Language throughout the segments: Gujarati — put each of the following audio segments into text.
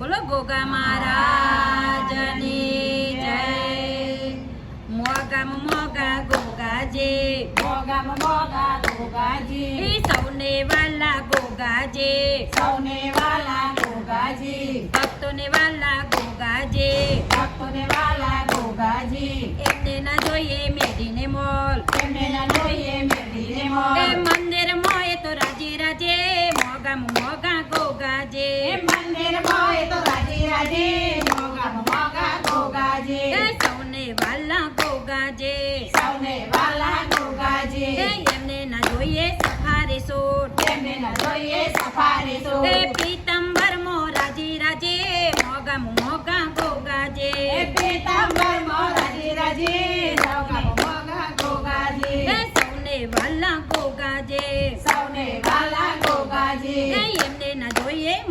બોલો ગોગા મહારાજની જય. મોગામ મોગા ગોગાજી. મોગામાં મોગા ગોગાજી. સૌને વાલા ગોગાજી. સૌને વાલા ગોગાજી. ભક્તોને વાલા ગોગાજે. ભક્તોને વાલા ગોગાજી. એમને ના જોઈએ મેડીને મોલ. એમને ના જોઈએ મેડીને એ ગોગાજે સૌને વાલા ગોગાજી એ એમને ના જોઈએ સફારી સૂટ. એમને ના જોઈએ સફારી એ સૂટ. પીતંબર મો રાજી રાજે મોગા મોગા ગોગાજે એ પીતાંબર મો રાજી રાજે મોગા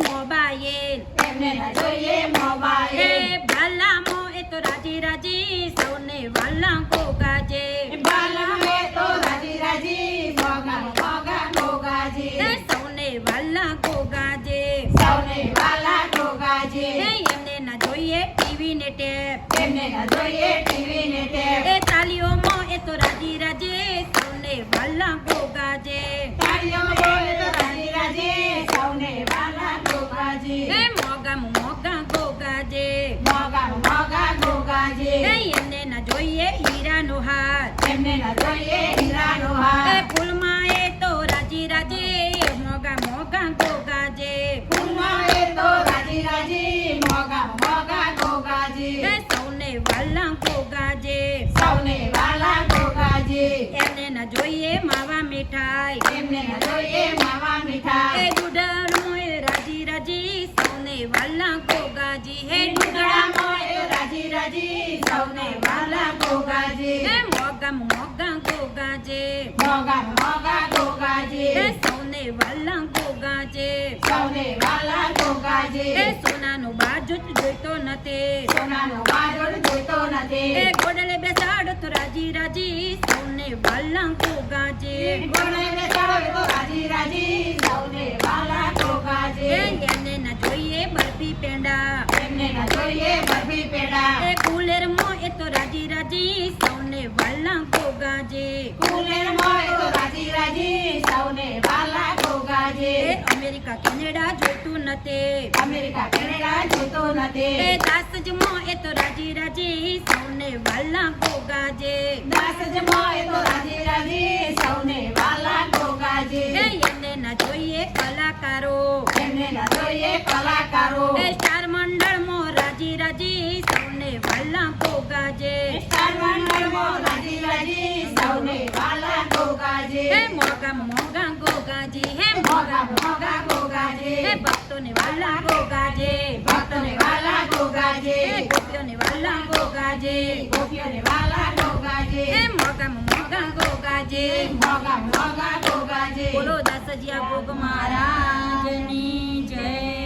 મોબાઈલ. એમને ન જોઈએ મોબાઈલ ભાલા એ તો રાજી રાજી સૌને વાલા ગોગાજે બાલમે તો રાજી રાજી મોગા મોગા ગોગાજી સૌને વાલા ગોગાજે સૌને વાલા ગોગાજી એમને ના જોઈએ ટીવી ને ટેપ. એમને ના જોઈએ ટીવી ને ટેપ. એ તાલીઓમાં એ તો રાજી રાજે ગોગાજી નહીં એમને ના જોઈએ હીરાનો હાર. એમને ના જોઈએ હીરાનો એ હાર ફૂલમાં એ તો રાજી રાજી મોગા મોગા ગોગાજે. ફૂલમાં એ તો રાજી રાજી મોગા મોગા ગોગાજી. એ સૌને વાલા ગોગાજે. સૌને વાલા ગોગાજી. એમને ના જોઈએ માવા મીઠાઈ. એમને ના જોઈએ માવા મીઠાઈ. એ દુધાળું એ રાજી રાજી સૌને વાલા ગોગાજી. હે એ રાજી સૌને વાલા ગોગાજી હે મોગા મોગા ગોગાજે મોગા મોગા ગોગાજી હે સૌને વાલા ગોગાજે સૌને વાલા ગોગાજી હે સોનાનું બાજુ જોઈતો નથી. સોનાનો વાદળ જોઈતો એ ગોડલે બેસાડો તો રાજી રાજી સૌને વાલા ગોગાજે ગોળે બેસાડો તો રાજી રાજી સૌને પેંડા એમને ના જોઈએ બરફી પેડા એ કુલેર મો એ તો રાજી રાજી સૌને વાલા ગોગાજે કુલેર મોય તો રાજી રાજી સૌને વાલા એ ગોગાજી અમેરિકા કેનેડા જોઈતું નથી અમેરિકા કેનેડા જોઈતો એ નથી દાસ જ મો એ તો રાજી રાજી સૌને વાલા ગોગાજે દાસ જમો એ તો રાજી રાજી સૌને વાલા એ ગોગાજી એને ના જોઈએ કલાકારો. એમને ના જોઈએ કલાકારો. સ્ટાર મંડળ મો રાજી રાજી સૌને વાલા ગોગાજે સ્ટાર મો રાજી રાજી સૌને વાલા ભોગાજે. હે મોગા મોગા ગોગાજી હે મોગા મોગા ગોગાજે. હે ભક્તોને વાલા ગોગાજે ભક્તોને વાલા ગોગાજી ગોપીઓને વાલા ગોગાજે ગોપીઓને વાલા ગોગાજી મોગા મોગા ગોગાજે મોગા મોગા ગોગાજી બોલો દાસજીયા ભોગ મહારાજની જય।